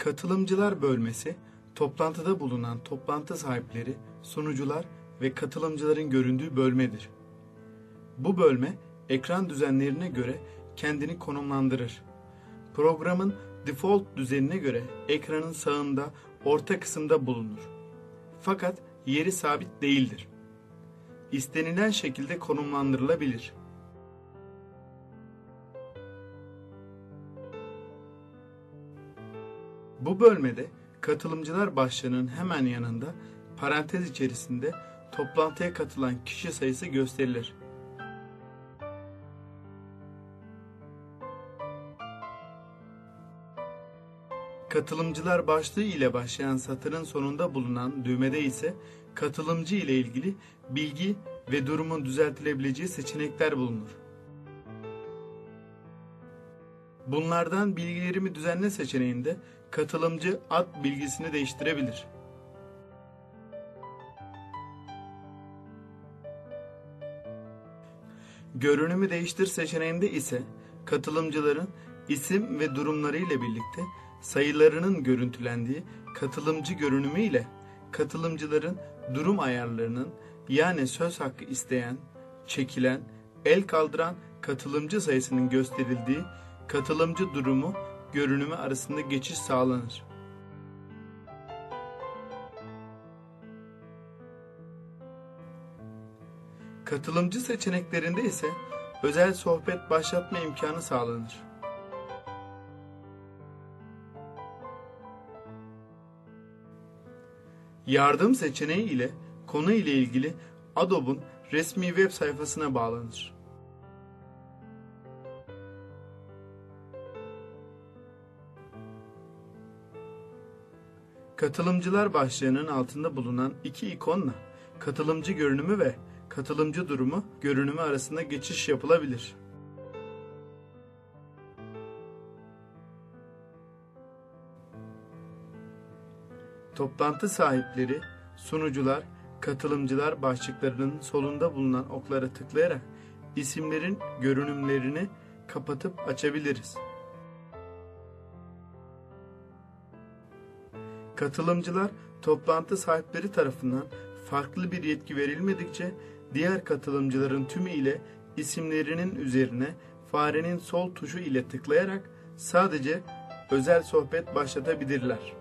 Katılımcılar bölmesi, toplantıda bulunan toplantı sahipleri, sunucular ve katılımcıların göründüğü bölmedir. Bu bölme ekran düzenlerine göre kendini konumlandırır. Programın default düzenine göre ekranın sağında, orta kısımda bulunur. Fakat yeri sabit değildir. İstenilen şekilde konumlandırılabilir. Bu bölmede katılımcılar başlığının hemen yanında parantez içerisinde toplantıya katılan kişi sayısı gösterilir. Katılımcılar başlığı ile başlayan satırın sonunda bulunan düğmede ise katılımcı ile ilgili bilgi ve durumun düzeltilebileceği seçenekler bulunur. Bunlardan bilgilerimi düzenle seçeneğinde katılımcı ad bilgisini değiştirebilir. Görünümü değiştir seçeneğinde ise katılımcıların isim ve durumları ile birlikte sayılarının görüntülendiği katılımcı görünümü ile katılımcıların durum ayarlarının yani söz hakkı isteyen, çekilen, el kaldıran katılımcı sayısının gösterildiği katılımcı durumu görünümü arasında geçiş sağlanır. Katılımcı seçeneklerinde ise özel sohbet başlatma imkanı sağlanır. Yardım seçeneği ile konu ile ilgili Adobe'un resmi web sayfasına bağlanır. Katılımcılar başlığının altında bulunan iki ikonla katılımcı görünümü ve katılımcı durumu görünümü arasında geçiş yapılabilir. Toplantı sahipleri, sunucular, katılımcılar başlıklarının solunda bulunan oklara tıklayarak isimlerin görünümlerini kapatıp açabiliriz. Katılımcılar toplantı sahipleri tarafından farklı bir yetki verilmedikçe diğer katılımcıların tümü ile isimlerinin üzerine farenin sol tuşu ile tıklayarak sadece özel sohbet başlatabilirler.